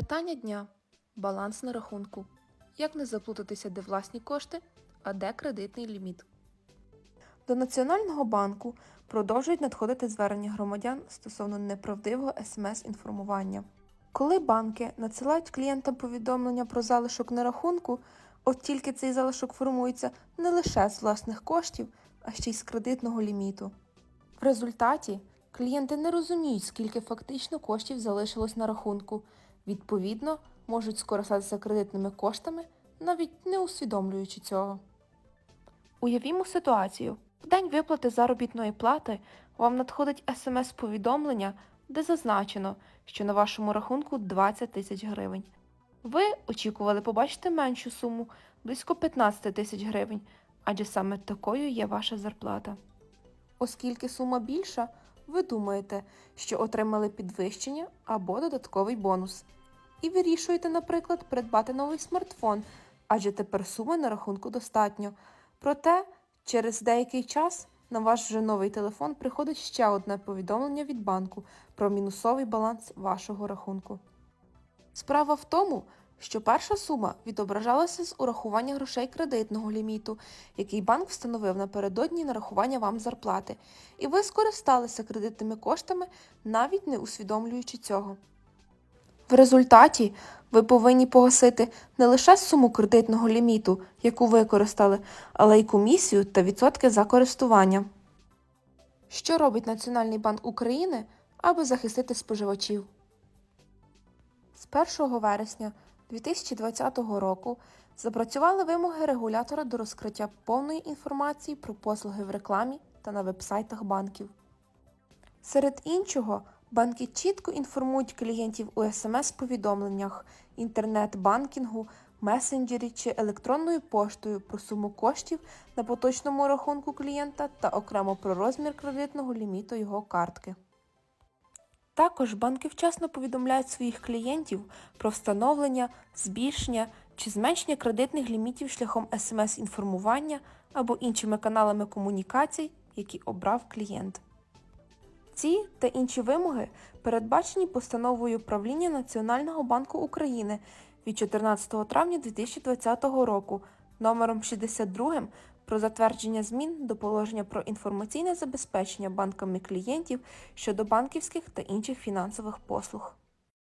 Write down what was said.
Питання дня. Баланс на рахунку. Як не заплутатися, де власні кошти, а де кредитний ліміт? До Національного банку продовжують надходити звернення громадян стосовно неправдивого смс-інформування. Коли банки надсилають клієнтам повідомлення про залишок на рахунку, от тільки цей залишок формується не лише з власних коштів, а ще й з кредитного ліміту. В результаті клієнти не розуміють, скільки фактично коштів залишилось на рахунку, відповідно, можуть скористатися кредитними коштами, навіть не усвідомлюючи цього. Уявімо ситуацію. В день виплати заробітної плати вам надходить смс-повідомлення, де зазначено, що на вашому рахунку 20 тисяч гривень. Ви очікували побачити меншу суму близько 15 тисяч гривень, адже саме такою є ваша зарплата. Оскільки сума більша, ви думаєте, що отримали підвищення або додатковий бонус. І вирішуєте, наприклад, придбати новий смартфон, адже тепер суми на рахунку достатньо. Проте, через деякий час на ваш вже новий телефон приходить ще одне повідомлення від банку про мінусовий баланс вашого рахунку. Справа в тому, що перша сума відображалася з урахування грошей кредитного ліміту, який банк встановив напередодні нарахування вам зарплати, і ви скористалися кредитними коштами, навіть не усвідомлюючи цього. В результаті ви повинні погасити не лише суму кредитного ліміту, яку використали, але й комісію та відсотки за користування. Що робить Національний банк України, аби захистити споживачів? З 1 вересня 2020 року запрацювали вимоги регулятора до розкриття повної інформації про послуги в рекламі та на вебсайтах банків. Серед іншого, банки чітко інформують клієнтів у смс-повідомленнях, інтернет-банкінгу, месенджері чи електронною поштою про суму коштів на поточному рахунку клієнта та окремо про розмір кредитного ліміту його картки. Також банки вчасно повідомляють своїх клієнтів про встановлення, збільшення чи зменшення кредитних лімітів шляхом смс-інформування або іншими каналами комунікацій, які обрав клієнт. Ці та інші вимоги передбачені постановою правління Національного банку України від 14 травня 2020 року номером 62 про затвердження змін до положення про інформаційне забезпечення банками клієнтів щодо банківських та інших фінансових послуг.